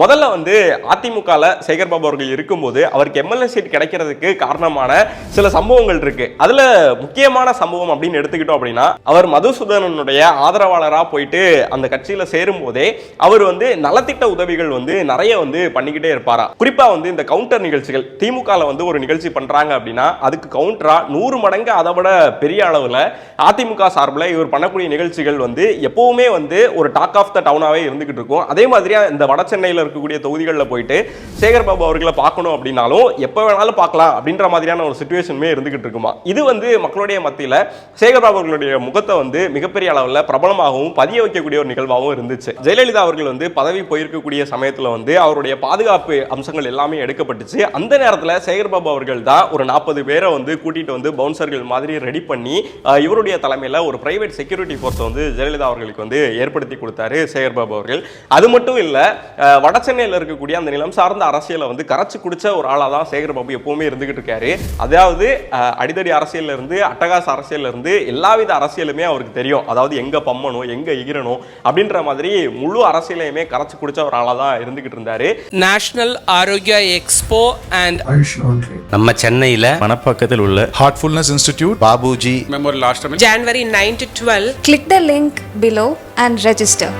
முதல்ல வந்து அதிமுகவில் சேகர் பாபு அவர்கள் இருக்கும்போது அவருக்கு எம்எல்ஏ சீட் கிடைக்கிறதுக்கு காரணமான சில சம்பவங்கள் இருக்கு. அதுல முக்கியமான சம்பவம் அப்படின்னு எடுத்துக்கிட்டோம் அப்படின்னா அவர் மதுசூதனனுடைய ஆதரவாளராக போயிட்டு அந்த கட்சியில் சேரும் போதே அவர் வந்து நலத்திட்ட உதவிகள் வந்து நிறைய வந்து பண்ணிக்கிட்டே இருப்பாரா? குறிப்பாக வந்து இந்த கவுண்டர் நிகழ்ச்சிகள் திமுகவில் வந்து ஒரு நிகழ்ச்சி பண்ணுறாங்க அப்படின்னா அதுக்கு கவுண்டராக நூறு மடங்கு அதை விட பெரிய அளவில் அதிமுக சார்பில் இவர் பண்ணக்கூடிய நிகழ்ச்சிகள் வந்து எப்பவுமே வந்து ஒரு டாக் ஆஃப் த டவுனாகவே இருந்துகிட்டு இருக்கும். அதே மாதிரியா இந்த வட சென்னையில் இருக்கக்கூடிய தொகுதிகளில் போயிட்டு சேகர் பாபு அவர்களை பார்க்கணும் அப்படின்னாலும் எப்போ வேணாலும் பார்க்கலாம் அப்படின்ற மாதிரியான ஒரு சுச்சுவேஷனுமே இருந்துகிட்டு இருக்குமா? இது வந்து மக்களுடைய மத்தியில் சேகர் பாபு அவர்களுடைய முகத்தை வந்து மிகப்பெரிய அளவில் பிரபலமாகவும் பதிய வைக்கக்கூடிய ஒரு நிகழ்வாகவும் இருந்துச்சு. ஜெயலலிதா அவர்கள் வந்து பதவி போயிருக்கக்கூடிய சமயத்தில் வந்து அவருடைய பாதுகாப்பு அம்சங்கள் எல்லாமே எடுக்கப்பட்டுச்சு. அந்த நேரத்தில் சேகர் பாபு அவர்கள் தான் ஒரு நாற்பது பேரை வந்து கூட்டிகிட்டு வந்து பவுன்சர்கள் மாதிரி ரெடி பண்ணி இவருடைய தலைமையில் ஒரு பிரைவேட் செக்யூரிட்டி ஃபோர்ஸை வந்து ஜெயலலிதா அவர்களுக்கு வந்து ஏற்படுத்தி கொடுத்தாரு சேகர் பாபு அவர்கள். அது மட்டும் இல்லை வட சென்னையில் இருக்கக்கூடிய அந்த நிலம் சார்ந்த அரசியலை வந்து கரைச்சு குடிச்ச ஒரு ஆளாக தான் சேகர் பாபு எப்பவுமே இருந்துகிட்டு இருக்காரு. அதாவது அடிதடி அரசியல்ல இருந்து அட்டகாச அரசியல்ல இருந்து எல்லாவித அரசியலுமே அவருக்கு தெரியும். அதாவது எங்க பம்மணும் எங்க எகிரணும் அப்படின்ற மாதிரி முழு அரசியலையுமே கரைச்சு குடிச்ச ஒரு ஆளாக தான் இருந்துகிட்டு இருந்தாரு. National Arogya Expo and நம்ம சென்னையில மணப்பாக்கத்தில் உள்ள Heartfulness Institute, பாபுஜி மெமோரியல் ஆஷ்டமி January 9 to 12 Click the link below and register.